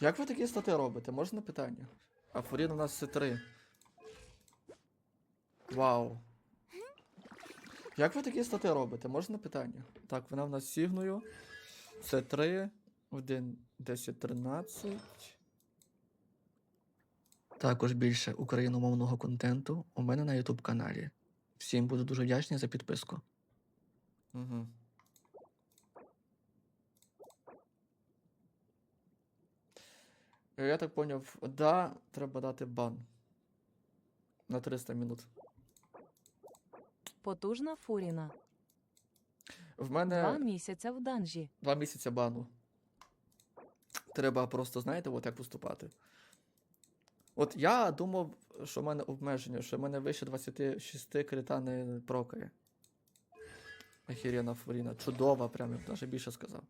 Як ви такі стати робите? Можна питання? А Фурін у нас С3. Вау. Як ви такі стати робите? Можна питання? Так, вона в нас сігною. С3. 1, 10, 13. Також більше україномовного контенту у мене на YouTube каналі. Всім буду дуже вдячний за підписку. Угу. Я так поняв, да, треба дати бан. На 300 минут. Потужна Фуріна. В мене Два місяця в данжі. два місяці бану. Треба просто, знаєте, от як поступати. От я думав, що в мене обмеження, що в мене вище 26 крита не прокає. Охерена фуріна. Чудова, прям я б навіть більше сказав.